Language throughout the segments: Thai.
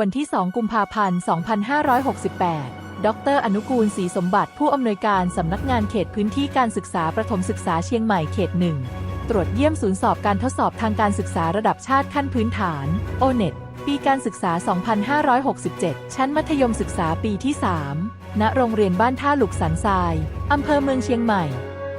วันที่ 2 กุมภาพันธ์ 2568 ดร อนุกูลศรีสมบัติ ผู้อำนวยการสำนักงานเขตพื้นที่การศึกษาประถมศึกษาเชียงใหม่เขตหนึ่ง ตรวจเยี่ยมศูนย์สอบการทดสอบทางการศึกษาระดับชาติขั้นพื้นฐาน o n e t ปีการศึกษา 2567 ชั้นมัธยมศึกษาปีที่ 3 ณ โรงเรียนบ้านท่าหลุกสันทราย อำเภอเมืองเชียงใหม่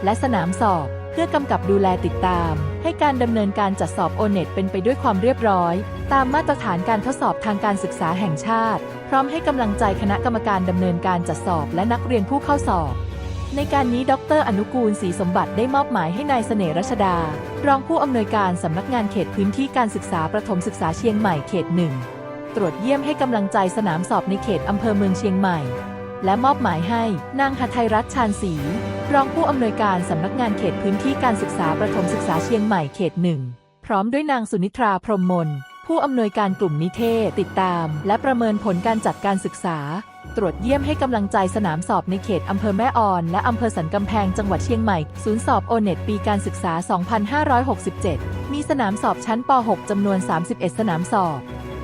และสนามสอบ เพื่อกำกับดูแลติดตาม ให้การดำเนินการจัดสอบ o n e t เป็นไปด้วยความเรียบร้อย ตามมาตรฐานการทดสอบทางการศึกษาแห่งชาติ พร้อมให้กำลังใจคณะกรรมการดำเนินการจัดสอบและนักเรียนผู้เข้าสอบ ในการนี้ดร อนุกูลศรีสมบัติได้มอบหมายให้นายเสน่ห์รัชดา รองผู้อำนวยการสำนักงานเขตพื้นที่การศึกษาประถมศึกษาเชียงใหม่เขตหนึ่งตรวจเยี่ยมให้กำลังใจสนามสอบในเขตอำเภอเมืองเชียงใหม่ และมอบหมายให้นางหทัยรัตน์ชาญศรีรองผู้อำนวยการสำนักงานเขตพื้นที่การศึกษาประถมศึกษาเชียงใหม่เขตหนึ่งพร้อมด้วยนางสุนิตราพรหมมนผู้อำนวยการกลุ่มนิเทศติดตาม และประเมินผลการจัดการศึกษา ตรวจเยี่ยมให้กำลังใจสนามสอบในเขตอำเภอแม่ออน และอำเภอสันกำแพงจังหวัดเชียงใหม่ ศูนย์สอบโอเน็ตปีการศึกษา 2567 มีสนามสอบชั้นป .6 จำนวน 31 สนามสอบ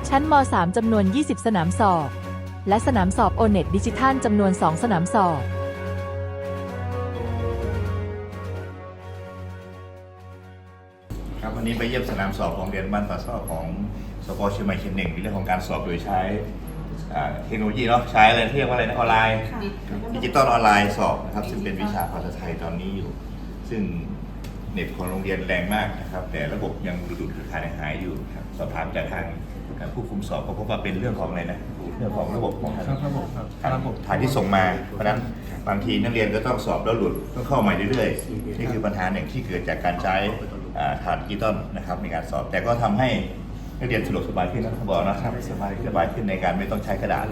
ชั้นม .3 จำนวน 20 สนามสอบ และสนามสอบโอเน็ตดิจิทัลจำนวน 2 สนามสอบครับวันนี้ไปเยี่ยมสนามสอบของเรียนบ้านป่าซ่อของสปเชียงใหม่เขตหนึ่งในเรื่องของการสอบโดยใช้อ่าเทคโนโลยีเนาะใช้อะไรที่เรียกว่าอะไรนะออนไลน์ ดิจิตอลออนไลน์สอบนะครับซึ่งเป็นวิชาภาษาไทยตอนนี้อยู่ ซึ่ง เน็ตของโรงเรียนแรงมากนะครับ แต่ระบบยังดุดขาดหายอยู่ครับสอบถามจากทางผู้คุมสอบก็พบว่าเป็นเรื่องของอะไรนะเรื่องของระบบของทางครับระบบครับทางระบบทางที่ส่งมา เพราะฉะนั้นบางทีนักเรียนก็ต้องสอบแล้วหลุดต้องเข้าใหม่เรื่อยๆนี่คือปัญหาหนึ่งที่เกิดจากการใช้อ่าฐานดิจิตอลนะครับในการสอบแต่ก็ทำให้นักเรียนสะดวกสบายขึ้นนะเขาบอกนะครับสบายสบายขึ้นในการไม่ต้องใช้กระดาษ